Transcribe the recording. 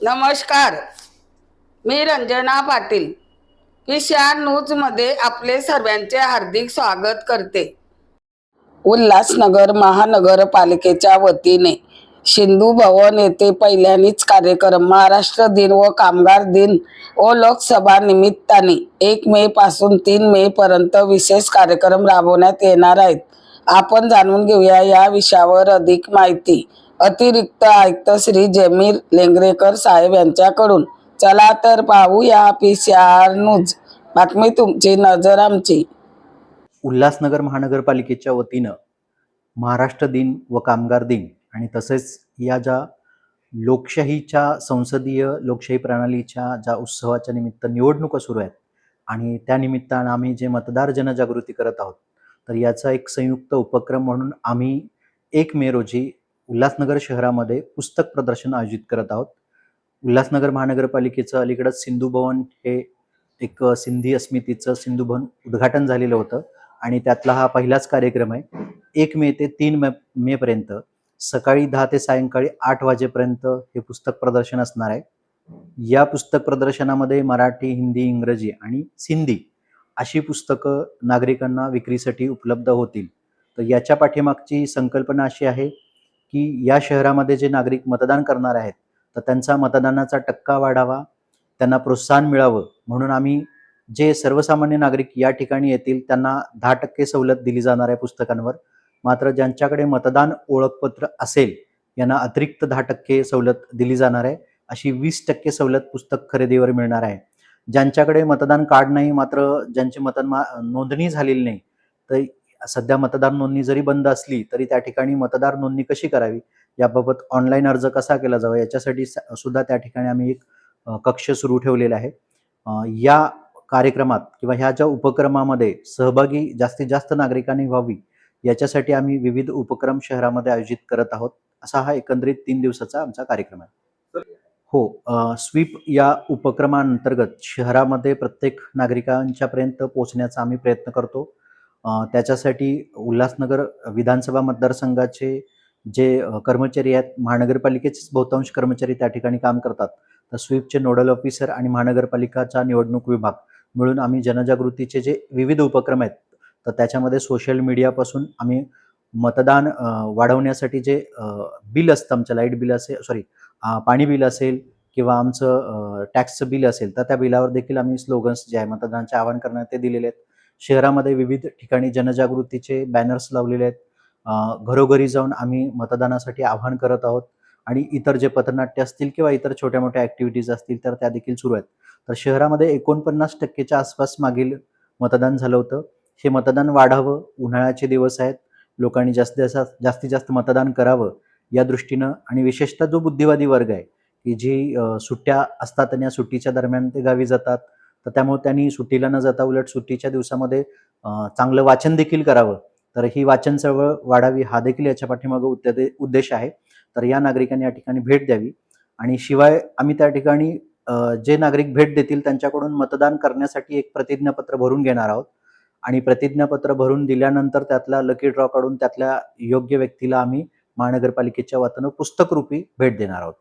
नमस्कार. मी रंजना पाटील. विशा न्यूजमध्ये आपले सर्वांचे हार्दिक स्वागत करते. उल्हासनगर महानगरपालिकेच्या वतीने सिंधू भवन येथे पहिल्यानीच कार्यक्रम महाराष्ट्र दिन व कामगार दिन व लोकसभा निमित्ताने एक मे पासून तीन मे पर्यंत विशेष कार्यक्रम राबवण्यात येणार आहेत. आपण जाणून घेऊया या विषयावर अधिक माहिती. अतिरिक्त आयुक्त श्री जमीर लेंगरेकर साहेब यांच्याकडून. चला तर पाहूया पी सी आर न्यूज. बातमी तुमची नजर आमची. उल्हासनगर महानगरपालिकेच्या वतीनं महाराष्ट्र दिन व कामगार दिन आणि तसेच या ज्या लोकशाहीच्या संसदीय लोकशाही प्रणालीच्या ज्या उत्सवाच्या निमित्त निवडणुका सुरू आहेत आणि त्या निमित्तानं आम्ही जे मतदार जनजागृती करत आहोत तर याचा एक संयुक्त उपक्रम म्हणून आम्ही एक मे रोजी उल्हासनगर शहरामध्ये पुस्तक प्रदर्शन आयोजित करत आहोत. उल्हासनगर महानगरपालिकेचं अलीकडंच सिंधू भवन हे एक सिंधी अस्मितीचं सिंधू भवन उद्घाटन झालेलं होतं आणि त्यातला हा पहिलाच कार्यक्रम आहे. एक मे ते तीन मे मेपर्यंत सकाळी दहा ते सायंकाळी आठ वाजेपर्यंत हे पुस्तक प्रदर्शन असणार आहे. या पुस्तक प्रदर्शनामध्ये मराठी हिंदी इंग्रजी आणि सिंधी अशी पुस्तकं नागरिकांना विक्रीसाठी उपलब्ध होतील. तर याच्या पाठीमागची संकल्पना अशी आहे की या शहरामध्ये जे नागरिक मतदान करणार आहेत तर त्यांचा मतदानाचा टक्का वाढावा त्यांना प्रोत्साहन मिळावं. म्हणून आम्ही जे सर्वसामान्य नागरिक या ठिकाणी येतील त्यांना दहा टक्के सवलत दिली जाणार आहे पुस्तकांवर. मात्र ज्यांच्याकडे मतदान ओळखपत्र असेल यांना अतिरिक्त दहा टक्के सवलत दिली जाणार आहे. अशी वीस टक्के सवलत पुस्तक खरेदीवर मिळणार आहे. ज्यांच्याकडे मतदान कार्ड नाही मात्र ज्यांची मतदान मा- नोंदणी झालेली नाही तर सध्या मतदार नोंदणी जरी बंद असली तरी त्या ठिकाणी मतदार नोंदणी कशी करावी? याबाबत ऑनलाईन अर्ज कसा केला जावा? याच्यासाठी स- सुद्धा त्या ठिकाणी आम्ही एक कक्ष सुरू ठेवलेला आहे. या कार्यक्रमात किंवा ह्या ज्या उपक्रमामध्ये सहभागी जास्तीत जास्त नागरिकांनी व्हावी याच्यासाठी आम्ही विविध उपक्रम शहरामध्ये आयोजित करत आहोत. असा हा एकंदरीत तीन दिवसाचा आमचा कार्यक्रम आहे. हो स्वीप या उपक्रमांतर्गत शहरामध्ये प्रत्येक नागरिकांच्यापर्यंत पोहोचण्याचा आम्ही प्रयत्न करतो. त्याच्यासाठी उल्हासनगर विधानसभा मतदारसंघाचे जे कर्मचारी आहेत महानगरपालिकेचेच बहुतांश कर्मचारी त्या ठिकाणी काम करतात. तर स्वीपचे नोडल ऑफिसर आणि महानगरपालिकाचा निवडणूक विभाग मिळून आम्ही जनजागृतीचे जे विविध उपक्रम आहेत तर त्याच्यामध्ये सोशल मीडियापासून आम्ही मतदान वाढवण्यासाठी जे बिल असतं आमचं लाइट बिल असेल सॉरी पाणी बिल असेल किंवा आमचं टॅक्सचं बिल असेल तर त्या बिलावर देखील आम्ही स्लोगन्स जे आहे मतदानाचे आवाहन करण्यात ते दिलेले आहेत. शहरामध्ये विविध ठिकाणी जनजागृतीचे बॅनर्स लावलेले आहेत. घरोघरी जाऊन आम्ही मतदानासाठी आवाहन करत आहोत. आणि इतर जे पथनाट्य असतील किंवा इतर छोट्या मोठ्या ॲक्टिव्हिटीज असतील तर त्या देखील सुरू आहेत. तर शहरामध्ये एकोणपन्नास टक्केच्या आसपास मागील मतदान झालं होतं. हे मतदान वाढावं उन्हाळ्याचे दिवस आहेत. लोकांनी जास्तीत जास्त जास्तीत जास्त मतदान करावं या दृष्टीनं आणि विशेषतः जो बुद्धिवादी वर्ग आहे की जी सुट्ट्या असतात आणि या सुट्टीच्या दरम्यान ते गावी जातात तर त्यामुळे त्यांनी सुट्टीला न जाता उलट सुट्टीच्या दिवसामध्ये चांगलं वाचन देखील करावं. तर ही वाचन चळवळ वाढावी हा देखील याच्या पाठीमागं उद्दे उद्देश आहे. तर या नागरिकांनी या ठिकाणी भेट द्यावी आणि शिवाय आम्ही त्या ठिकाणी जे नागरिक भेट देतील त्यांच्याकडून मतदान करण्यासाठी एक प्रतिज्ञापत्र भरून घेणार आहोत. आणि प्रतिज्ञापत्र भरून दिल्यानंतर त्यातला लकी ड्रॉ काढून त्यातल्या योग्य व्यक्तीला आम्ही महानगरपालिकेच्या वतीनं पुस्तकरूपी भेट देणार आहोत.